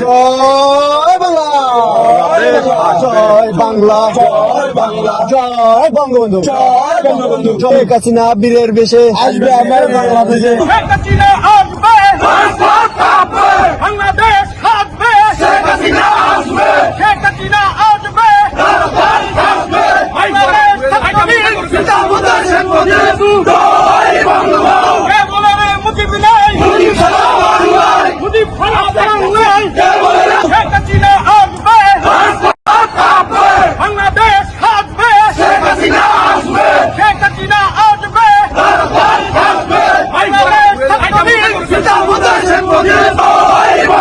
জয় বাংলা জয় বাংলা জয় বাংলা জয় বঙ্গবন্ধু জয় বঙ্গবন্ধু জয় কাছিনা বীরের বেশে আসবে আমার বাংলাদেশে